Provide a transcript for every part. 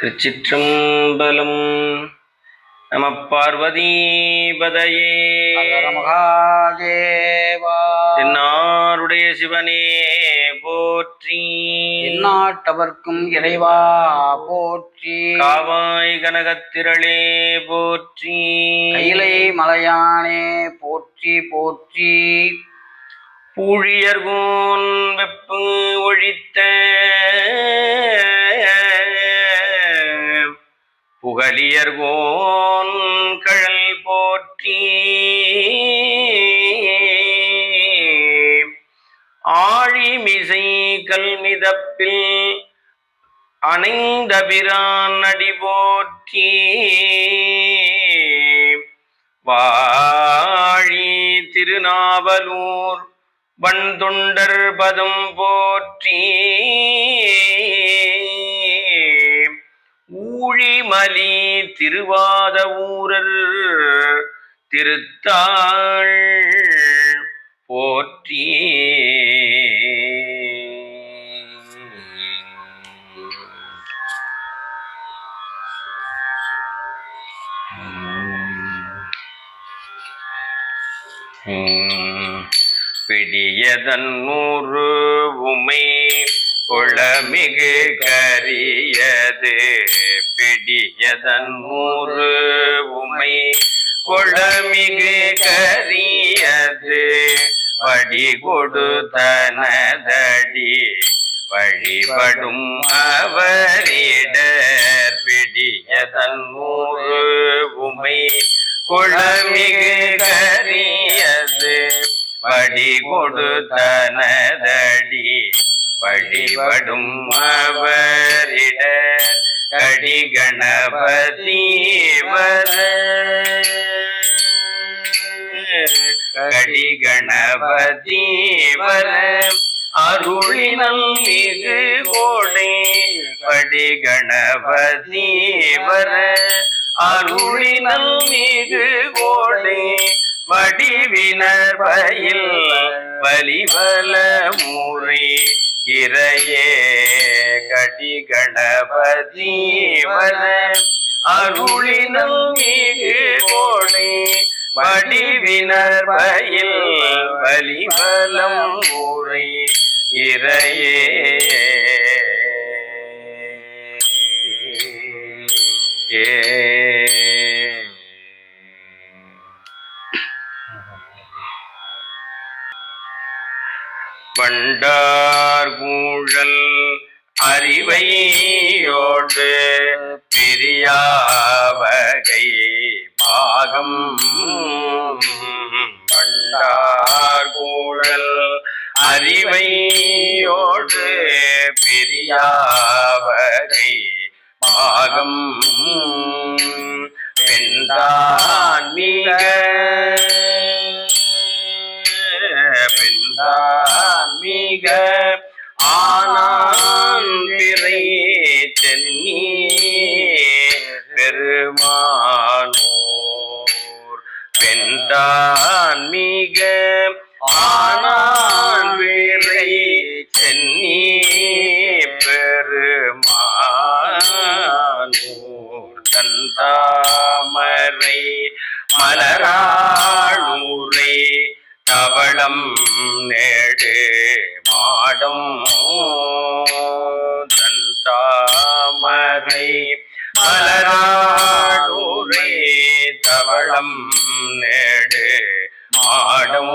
திருச்சிற்றம்பலம் நம பார்வதீபதையே. தென்னாருடைய சிவனே போற்றி. எந்நாட்டவர்க்கும் இறைவா போற்றி. காவாய் கனகத்திரளே போற்றி. கைலை மலையானே போற்றி போற்றி. பூழியர்கோன் வெப்பு ஒழித்த கலியர்கோன் கழல் போற்றி. ஆழிமிசை கல்மிதப்பில் அணைந்தபிரான் அடி போற்றி. வாழி திருநாவலூர் வண்தொண்டர் பதம் போற்றி. ஊழிமலி திருவாத ஊரர் திருத்தாள் போற்றி. பிடியதன் நூறு குளமிகு கரியது பிடியதன் நூறு உமை. குளமிகு கரியது வடி கொடுத்தனதடி வழிபடும் அவரிடர் பிடியதன் நூறு உமை. குளமிகு கரியது வடி கொடுத்தனதடி வழிபடும் அவரிட கடி கணபதி வர கடி கணபதி வர அருளினம் மிகு கோடை படி கணபதி வர அருளினம் மிகு கோடை வடிவினர் பயில் வலிவல முறை இறையே கடி கணபதி அருளினும் அருளினம் மிகு கோடை வடிவினர் பயில் வலிவலம் ஊரை. இறையே வண்டார் கூழல் அறிவையோடு பிரியாவகை பாகம். வண்டார் கூழல் அறிவையோடு பிரியாவகை பாகம். பெண்தான் மிக மாடம் தந்தாமரை மலராளூரை தவளம் நேடு மாடம்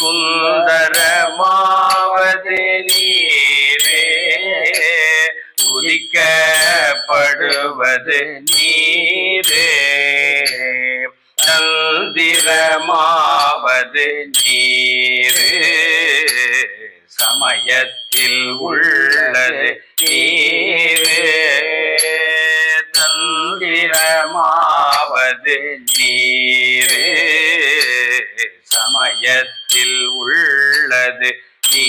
சுந்தரமாவது நீரே உதிக்கப்படுவது நீரே. சந்திரமாவது நீரே. சமயத்தில் உள்ளது நீரே. தந்திரமாவது நீரே. சமயத்தில் உள்ளது நீ